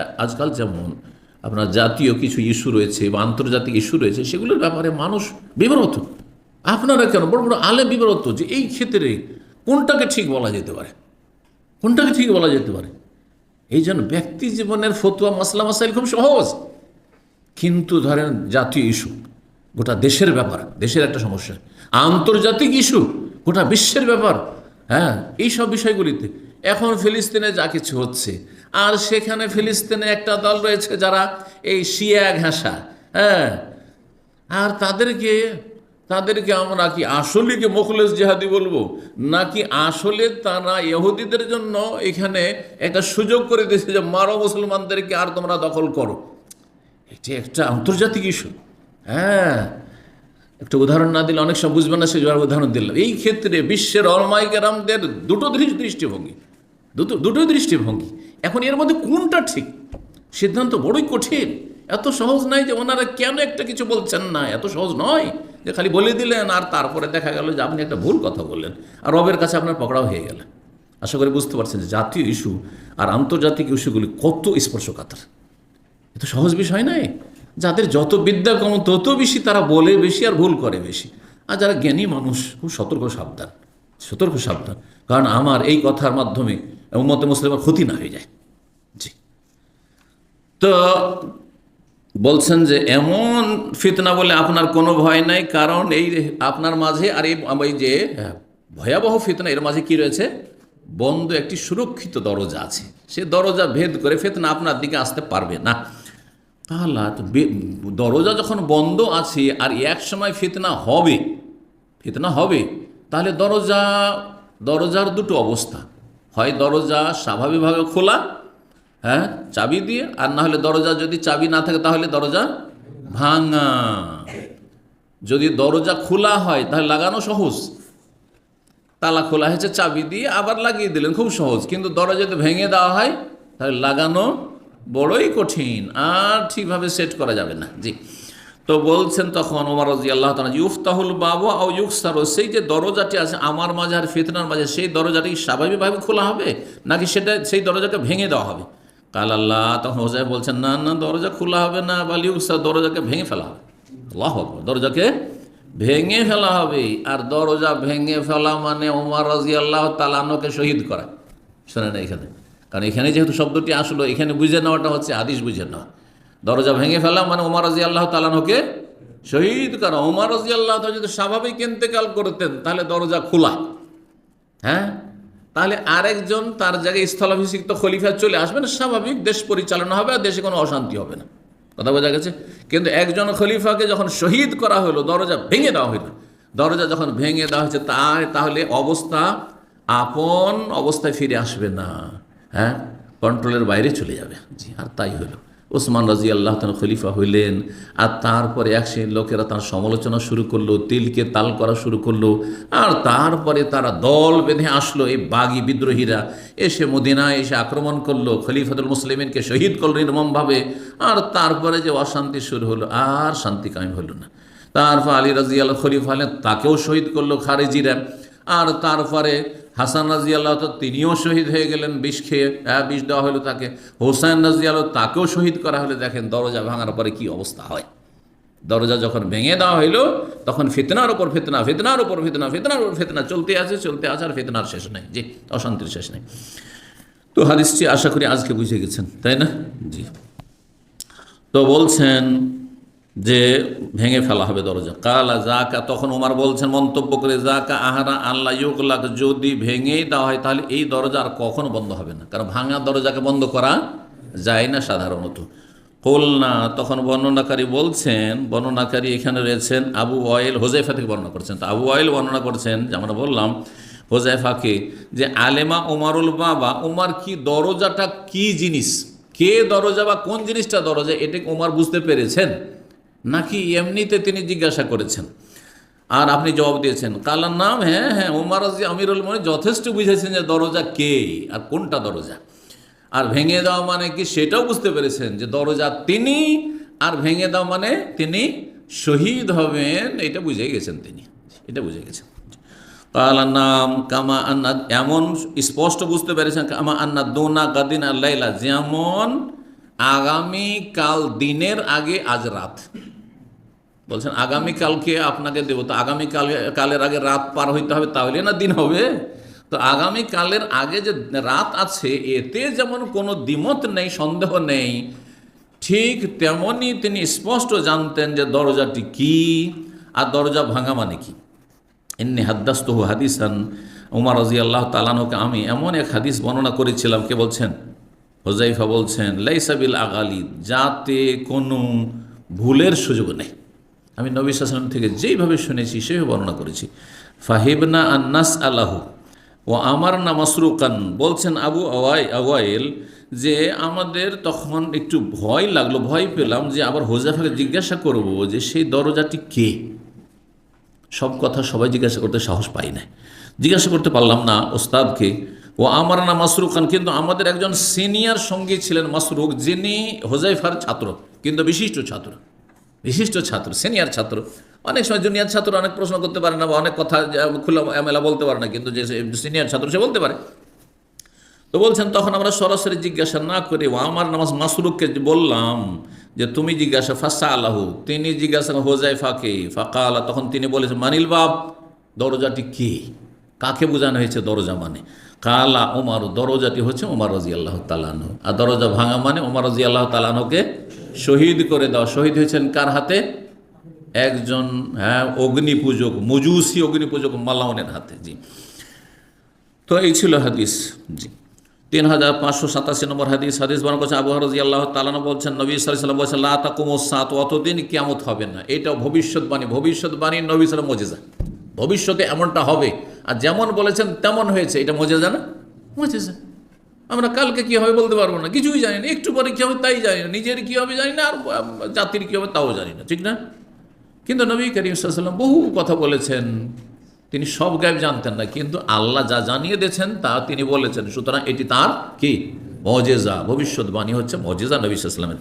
আজকাল যেমন আপনার জাতীয় কিছু ইস্যু রয়েছে বা আন্তর্জাতিক ইস্যু রয়েছে, সেগুলোর ব্যাপারে মানুষ বিব্রত। আপনারা কেন? বড় বড় আলে বিব্রত যে এই ক্ষেত্রে কোনটাকে ঠিক বলা যেতে পারে? কোনটাকে ঠিক বলা যেতে পারে? এই জন্য ব্যক্তি জীবনের ফতুয়া, মাসলা, মাসাইল খুব সহজ। কিন্তু ধরেন জাতীয় ইস্যু, গোটা দেশের ব্যাপার, দেশের একটা সমস্যা। আন্তর্জাতিক ইস্যু, গোটা বিশ্বের ব্যাপার হ্যাঁ এইসব বিষয়গুলিতে। এখন ফিলিস্তিনে যা কিছু হচ্ছে আর সেখানে ফিলিস্তিনে একটা দল রয়েছে যারা এই শিয়া ঘাসা হ্যাঁ? আর তাদেরকে তাদেরকে আমরা কি আসলে কি মোখলেস জেহাদি বলব? নাকি আসলে তারা ইহুদিদের জন্য এখানে একটা সুযোগ করে দিয়েছে যে মারো মুসলমানদেরকে আর তোমরা দখল করো? এটি একটা আন্তর্জাতিক ইস্যু হ্যাঁ? একটা উদাহরণ না দিলে অনেক সব বুঝবে না সে উদাহরণ দিলাম। এই ক্ষেত্রে বিশ্বের অলমাইকেরামদের দুটো দৃষ্টিভঙ্গি, দুটো, দুটোই দৃষ্টিভঙ্গি। এখন এর মধ্যে কোনটা ঠিক? সিদ্ধান্ত বড়ই কঠিন। এত সহজ নয় যে ওনারা কেন একটা কিছু বলছেন না? এত সহজ নয় যে খালি বলে দিলেন আর তারপরে দেখা গেল যে আপনি একটা ভুল কথা বললেন। আর রবের কাছে আপনার পকড়াও হয়ে গেলেন আশা করি বুঝতে পারছেন যে জাতীয় ইস্যু আর আন্তর্জাতিক ইস্যুগুলি কত স্পর্শকাতর। এ তো সহজ বিষয় নয়। যাদের যত বিদ্যা কম, তত বেশি তারা বলে বেশি আর ভুল করে বেশি। আর যারা জ্ঞানী মানুষ, খুব সতর্ক সাবধান। সতর্ক সাবধান। কারণ আমার এই কথার মাধ্যমে মতে মুসলিমের ক্ষতি না হয়ে যায়। তো বলছেন যে এমন ফিতনা বলে আপনার কোনো ভয় নাই, কারণ এই আপনার মাঝে আর এই যে ভয়াবহ ফিতনা, এর মাঝে কি রয়েছে? বন্ধ একটি সুরক্ষিত দরজা আছে। সে দরজা ভেদ করে ফিতনা আপনার দিকে আসতে পারবে না। তাহলে দরজা যখন বন্ধ আছে আর এক সময় ফিতনা হবে ফিতনা হবে, তাহলে দরজা দরজার দুটো অবস্থা। হয় দরজা স্বাভাবিকভাবে খোলা হ্যাঁ চাবি দিয়ে, আর না হলে দরজা যদি চাবি না থাকে, তাহলে দরজা ভাঙা। যদি দরজা খোলা হয়, তাহলে লাগানো সহজ। তালা খোলা হয়েছে, চাবি দিয়ে আবার লাগিয়ে দিলেন, খুব সহজ। কিন্তু দরজা যদি ভেঙে দেওয়া হয়, তাহলে লাগানো বড়ই কঠিন, আর ঠিকভাবে সেট করা যাবে না। জি। তো বলছেন তখন ওমর রাজি আল্লাহ তালা ইউফতাহুল বাবু আও ইউকসারো, সেই যে দরজাটি আছে, আমার মাঝে আর ফিতনার মাঝে, সেই দরজাটি স্বাভাবিকভাবে খোলা হবে? নাকি সেটা, সেই দরজাটা ভেঙে দেওয়া হবে? কাল আল্লাহ তখন হোসাই বলছেন, না না, দরজা খোলা হবে না বা ইউকসার দরজাকে ভেঙে ফেলা হবে। আল্লাহ দরজাকে ভেঙে ফেলা হবে। আর দরজা ভেঙে ফেলা মানে ওমর রাজি আল্লাহ তালানোকে শহীদ করা। শোনে না এখানে। কারণ এখানে যেহেতু শব্দটি আসলো, এখানে বুঝে নেওয়াটা হচ্ছে আদিশ বুঝে নেওয়া। দরজা ভেঙে ফেলা মানে ওমর রাজি আল্লাহ তালানোকে শহীদ করা। ওমর রাজি আল্লাহ যদি স্বাভাবিক ইন্তেকাল করতেন, তাহলে দরজা খোলা। হ্যাঁ? তাহলে আরেকজন তার জায়গায় স্থলাভিষিক্ত খলিফা চলে আসবে না, স্বাভাবিক দেশ পরিচালনা হবে আর দেশে কোনো অশান্তি হবে না। কথা বোঝা গেছে? কিন্তু একজন খলিফাকে যখন শহীদ করা হলো, দরজা ভেঙে দেওয়া হইল দরজা যখন ভেঙে দেওয়া হয়েছে, তাই তাহলে অবস্থা আপন অবস্থায় ফিরে আসবে না। হ্যাঁ? কন্ট্রোলের বাইরে চলে যাবে। জি, আর তাই হলো। ওসমান রাজি আল্লাহ তালা খলিফা হইলেন। আর তারপরে এক শ্রেণির লোকেরা তার সমালোচনা শুরু করল, তিলকে তাল করা শুরু করল। আর তারপরে তারা দল বেঁধে আসলো এই বাগি বিদ্রোহীরা। এসে মদিনায় এসে আক্রমণ করল, খলিফাতুল মুসলিমিনকে শহীদ করল নির্মমভাবে। আর তারপরে যে অশান্তি শুরু হলো, আর শান্তি কায়েম হলো না। তারপর আলী রাজি আল্লাহ খলিফা হলেন, তাকেও শহীদ করল খারেজিরা। আর তারপরে হাসান রাজি আল্লাহ তো তিনিও শহীদ হয়ে গেলেন বিষ খেয়ে হ্যাঁ, বিষ দেওয়া হলো তাকে। হোসেন রাজি আল্লাহ তাকেও শহীদ করা হলে দেখেন দরজা ভাঙার পরে কি অবস্থা হয়। দরজা যখন ভেঙে দেওয়া হইল তখন ফিতনার ওপর ফিতনা ফিতনার ওপর ফিতনা ফিতনার ওপর ফিতনা চলতে আছে চলতে আছে আর ফিতনার শেষ নেই। জি অশান্তির শেষ নেই। তো হাদিসটি আশা করি আজকে বুঝে গেছেন তাই না? জি। তো বলছেন যে ভেঙে ফেলা হবে দরজা। কালা জাকা তখন ওমার বলছেন, মন্তব্য করে জাকা আহারা আল্লাহ ইউকলাক যদি ভেঙেই দেওয়া হয় তাহলে এই দরজা আর কখনো বন্ধ হবে না। কারণ ভাঙা দরজাকে বন্ধ করা যায় না সাধারণত। না তখন বর্ণনাকারী বলছেন, বর্ণনাকারী এখানে রয়েছেন আবু অয়েল হোজাইফা থেকে বর্ণনা করছেন। তো আবু অয়েল বর্ণনা করছেন, যে আমরা বললাম হোজাইফাকে, যে আলেমা ওমারুল বাবা ওমার কি দরজাটা কি জিনিস? কে দরজা বা কোন জিনিসটা দরজা? এটা ওমার বুঝতে পেরেছেন? নাকি এমনিতে তিনি জিজ্ঞাসা করেছেন। আর আপনি জবাব দিয়েছেন, কালার নাম? হ্যাঁ হ্যাঁ ওমার রাজি আমিরুল মনে যথেষ্ট বুঝেছেন যে দরজা কে আর কোনটা দরজা। আর ভেঙে দেওয়া মানে কি সেটাও বুঝতে পেরেছেন যে দরজা তিনি আর ভেঙে দেওয়া মানে তিনি শহীদ হবেন, এটা বুঝে গেছেন তিনি। এটা বুঝে গেছেন। কালা নাম, কামা আন্না, এমন স্পষ্ট বুঝতে পেরেছেন, কামা আন্না দোনা কাদিন আল্লাইলা যেমন আগামী কাল দিনের আগে আজ রাত। বলছেন আগামী কালকে আপনাকে দেবো। তো আগামী কাল কালের আগে রাত পার হইতে হবে, তাহলে না দিন হবে? তো আগামী কালের আগে যে রাত আছে, এতে যেমন কোনো দ্বিমত নেই, সন্দেহ নেই, ঠিক তেমনই তিনি স্পষ্ট জানতেন যে দরজাটি কি আর দরজা ভাঙা মানে কি। এমনি হাদ্দাস্তহু হাদিসান। উমার রাজি আল্লাহ তালানকে আমি এমন এক হাদিস বর্ণনা করেছিলাম, কে বলছেন? হোজাইফা বলছেন লাইসাবিল আগালি। যাতে কোনো ভুলের সুযোগ নেই। আমি নবী সাসলাম থেকে যেইভাবে শুনেছি, সেভাবে বর্ণনা করেছি। ফাহিবনা আন্নাস আল্লাহু ও আমার না মাসরুকান। বলছেন, আবু আওয়াই, আওয়াইল, যে আমাদের তখন একটু ভয় লাগল, ভয় পেলাম যে আবার হোজাফাকে জিজ্ঞাসা করব যে সেই দরজাটি কে? সব কথা সবাই জিজ্ঞাসা করতে সাহস পাই না জিজ্ঞাসা করতে পারলাম না ওস্তাদকে। ও আমার না মাসরুক খান কিন্তু আমাদের একজন সিনিয়র সঙ্গী ছিলেন মাসরুক, যিনি হোজাইফার ছাত্র, কিন্তু বিশিষ্ট ছাত্র। বিশিষ্ট ছাত্র সিনিয়র ছাত্র। অনেক সময় জুনিয়র ছাত্র অনেক প্রশ্ন করতে পারে না বা অনেক কথা খোলা এমেলা বলতে পারে না, কিন্তু যে সিনিয়র ছাত্র সে বলতে পারে। তো বলছেন, তখন আমরা সরাসরি জিজ্ঞাসা না করে আমার নামাজ মাসরুককে বললাম যে তুমি জিজ্ঞাসা, ফাঁসা আল্লাহ তিনি জিজ্ঞাসা হোজাইফাকে ফাঁকা আল্লাহ তখন তিনি বলেছেন, মানিল বাপ, দরজাটি কি? কাকে বোঝানো হয়েছে দরজা মানে? কালা ওমার দরজাটি হচ্ছে ওমার রাজি আল্লাহ তালানহ আর দরজা ভাঙা মানে ওমার রাজি আল্লাহ তালানহকে শহীদ করে দাও। শহীদ হয়েছেন কার হাতে? একজন হ্যাঁ অগ্নি পূজক মজুসি অগ্নি পূজক মালাউনের হাতে, জি। তো এই ছিল হাদিস, জি। তিন হাজার পাঁচশো সাতাশি নম্বর হাদিস হাদিস বর্ণনা করছে আবু রাজি আল্লাহ তালানো বলছেন, নবী সাল্লাম বলছেন, লা কুমো সাত অতদিন কিয়ামত হবে না। এটাও ভবিষ্যৎবাণী ভবিষ্যৎবাণী নবী সালাম মজেজা ভবিষ্যতে এমনটা হবে। আর যেমন বলেছেন, তেমন হয়েছে। এটা মজেজা না? মজেজা। আমরা কালকে কী হবে বলতে পারব না। কিছুই জানি না। একটু পরে কী হবে তাই জানি না। নিজের কী হবে জানি না, আর জাতির কি হবে তাও জানি না। ঠিক না? কিন্তু নবী করিম সাল্লাম বহু কথা বলেছেন। তিনি সব গায়েব জানতেন না, কিন্তু আল্লাহ যা জানিয়ে দিয়েছেন, তা তিনি বলেছেন। সুতরাং এটি তার কি? মজেজা। ভবিষ্যৎবাণী হচ্ছে মজেজা নবী সাল্লামের